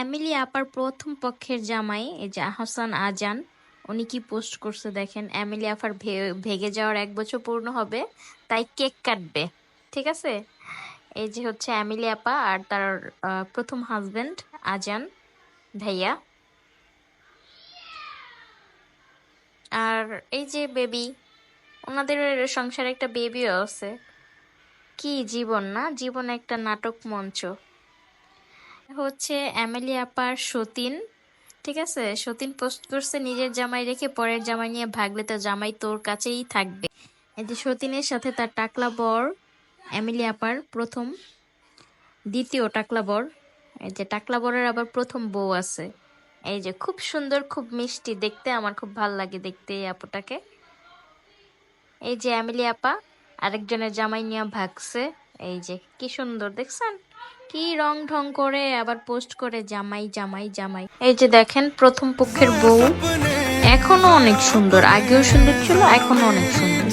Emily আপার প্রথম পক্ষের জামাই, এই যে আহসান আজান, উনি কি পোস্ট করছে দেখেন, এমিলি আপার ভেগে যাওয়ার এক বছর পূর্ণ হবে, তাই কেক কাটবে, ঠিক আছে? এই যে হচ্ছে অ্যামিলি আপা আর তার প্রথম হাজবেন্ড আজান ভাইয়া। আর এই যে বেবি ওনাদের সংসারে একটা বেবিও আছে। কি জীবন না? জীবন একটা নাটক মঞ্চ। হচ্ছে এমিলি আপার সতীন, ঠিক আছে? সতীন পোস্ট করছে, নিজের জামাই রেখে পরের জামাই নিয়ে ভাগলে তো জামাই তোর কাছেই থাকবে। এই যে সতীনের সাথে তার টাকলা বর এমিলি আপার প্রথম, দ্বিতীয় টাকলা বর, এই যে টাকলা বরের আবার প্রথম বউ আছে। এই যে খুব সুন্দর, খুব মিষ্টি, দেখতে আমার খুব ভালো লাগে দেখতে এই আপুটাকে। এই যে এমিলি আপা, আরেকজনের জামাই নিয়ে ভাগছে, এই যে কি সুন্দর, দেখছেন? কি রং ঢং করে আবার পোস্ট করে জামাই জামাই জামাই। এই যে দেখেন, প্রথম পক্ষের বউ। এখনও অনেক সুন্দর, আগেও সুন্দর ছিল, এখনও অনেক সুন্দর।